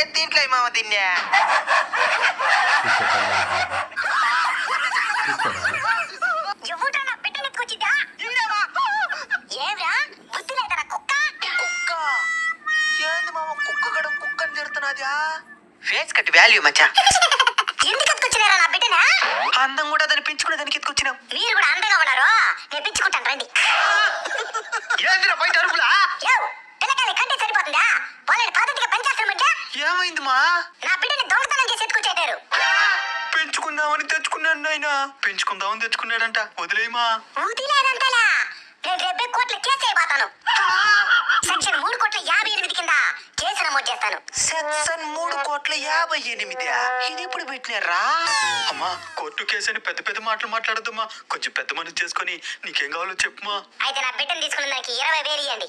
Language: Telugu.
ఏ దీంట్లో మామ దీన్నే. ఎవడ్రా నా బిడ్డని ఎత్తుకొచ్చిద్దా ఏమ్రా? బుద్ధి లేదరా కుక్క? కుక్క. ఏంది మామ కుక్క గడ కుక్కని తిడుతున్నదా ఫేస్ కట్ వాల్యూ మచ్చా. ఎందుకు ఎత్తుకొచ్చినారా నా బిడ్డనా అందం కూడా దాన్ని పెంచుకునే దానికి ఎత్తుకొచ్చినాం మీరు కూడా అందంగా ఉన్నారు. నేను పిచ్చుకుంటాను రండి. ఏందిరా బయట అరుపులా? ఏమైంది మా నా బిడ్డని దొంగతనం చేసి ఎత్తుకొచ్చేటారు పెంచుకుందామని తెచ్చుకున్నాను నాయన. పెంచుకుందామని తెచ్చుకున్నాడంట. వదిలేమా వదిలేదంతలా నేను డెబ్బై కోట్ల కేసు అయిపోతాను. సెక్షన్ మూడు కోట్ల యాభై ఎనిమిది కింద కేసు నమోదు చేస్తాను. సెక్షన్ మూడు కోట్ల యాభై ఎనిమిది? ఇది ఇప్పుడు పెట్టినారా? అమ్మా కోర్టు కేసు అని పెద్ద పెద్ద మాటలు మాట్లాడద్దమ్మా. కొంచెం పెద్ద మనసు చేసుకొని నీకేం కావాలో చెప్పుమా. అయితే నా బిడ్డను తీసుకున్న దానికి ఇరవై వేలు ఇవ్వండి